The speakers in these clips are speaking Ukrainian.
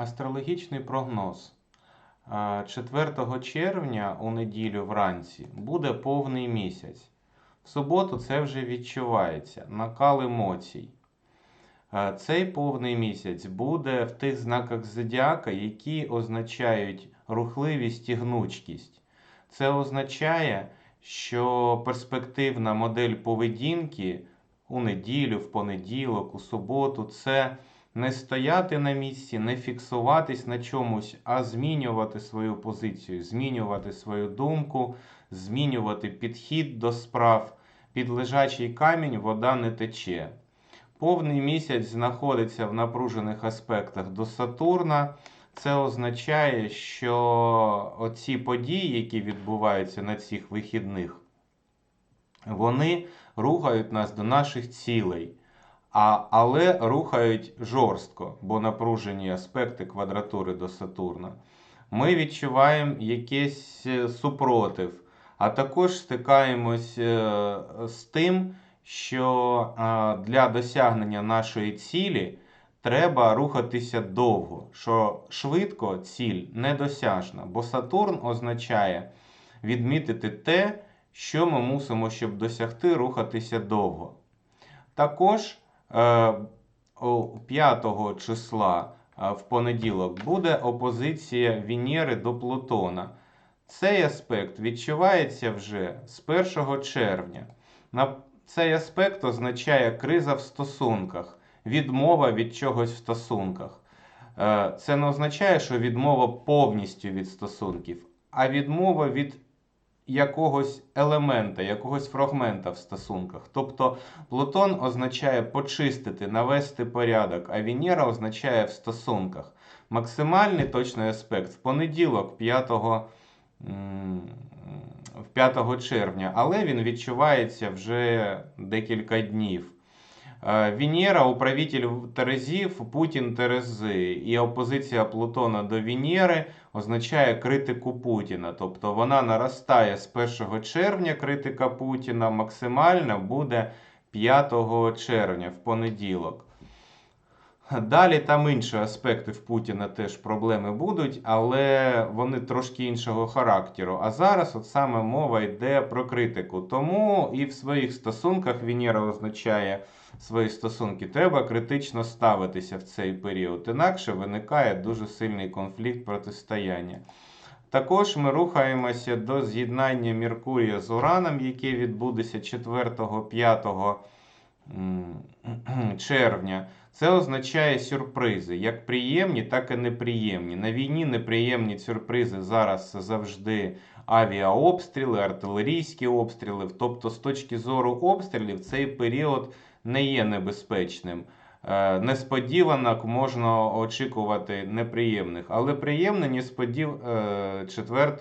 Астрологічний прогноз. Е, 4 червня у неділю вранці буде повний місяць. В суботу це вже відчувається, накал емоцій. Цей повний місяць буде в тих знаках зодіака, які означають рухливість і гнучкість. Це означає, що перспективна модель поведінки у неділю, в понеділок, у суботу це не стояти на місці, не фіксуватись на чомусь, а змінювати свою позицію, змінювати свою думку, змінювати підхід до справ. Під лежачий камінь вода не тече. Повний місяць знаходиться в напружених аспектах до Сатурна. Це означає, що оці події, які відбуваються на цих вихідних, вони рухають нас до наших цілей, а, але рухають жорстко, бо напружені аспекти квадратури до Сатурна. Ми відчуваємо якийсь е, супротив, а також стикаємось е, з тим, що е, для досягнення нашої цілі треба рухатися довго, що швидко ціль недосяжна, бо Сатурн означає відмітити те, що ми мусимо, щоб досягти, рухатися довго. Також 5 числа е, в понеділок буде опозиція Венери до Плутона. Цей аспект відчувається вже з 1 червня. Цей аспект означає криза в стосунках, відмова від чогось в стосунках. Е, Це не означає, що відмова повністю від стосунків, а відмова від якогось елемента, якогось фрагмента в стосунках. Тобто Плутон означає почистити, навести порядок, а Венера означає в стосунках. Максимальний точний аспект в понеділок, 5, 5 червня, але він відчувається вже декілька днів. Е, Венера, управитель Терезів, Путін Терези. І опозиція Плутона до Венери означає критику Путіна. Тобто вона наростає з 1 червня, критика Путіна, максимальна буде 5 червня в понеділок. Далі там інші аспекти в Путіна теж проблеми будуть, але вони трошки іншого характеру. А зараз от саме мова йде про критику. Тому і в своїх стосунках Венера означає свої стосунки. Треба критично ставитися в цей період. Інакше виникає дуже сильний конфлікт протистояння. Також ми рухаємося до з'єднання Меркурія з Ураном, яке відбудеться 4-5 червня. Це означає сюрпризи, як приємні, так і неприємні. На війні неприємні сюрпризи зараз завжди авіаобстріли, артилерійські обстріли. Тобто, з точки зору обстрілів, цей період не є небезпечним. Е, Несподіванок можна очікувати неприємних, але приємне несподів 4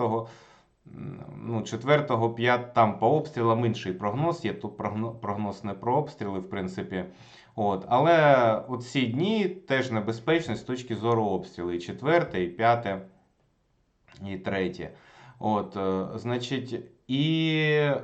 ну, 4 5 там по обстрілам інший прогноз є. Тут прогноз не про обстріли, в принципі. От. Але ці дні теж небезпечні з точки зору обстрілу. І 4, і 5, і 3. От, е, значить, і, е,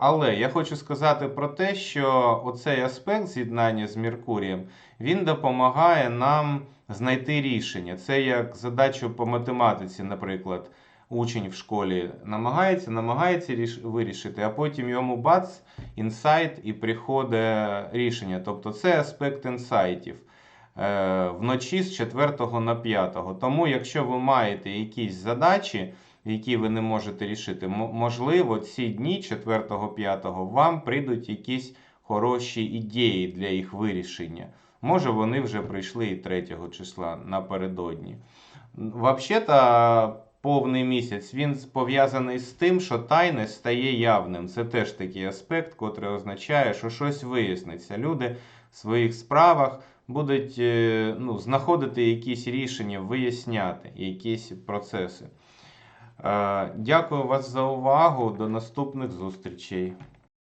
Але я хочу сказати про те, що оцей аспект з'єднання з Меркурієм він допомагає нам знайти рішення. Це як задачу по математиці, наприклад учень в школі намагається, намагається ріш... вирішити, а потім йому бац, інсайт і приходить рішення. Тобто це аспект інсайтів. Е, вночі з 4 на 5. Тому, якщо ви маєте якісь задачі, які ви не можете рішити, можливо, ці дні 4-5 вам прийдуть якісь хороші ідеї для їх вирішення. Може, вони вже прийшли і 3 числа напередодні. Взагалі-то, повний місяць він пов'язаний з тим, що тайне стає явним. Це теж такий аспект, котрий означає, що щось виясниться. Люди в своїх справах будуть е, ну, знаходити якісь рішення, виясняти якісь процеси. Е, дякую вас за увагу. До наступних зустрічей.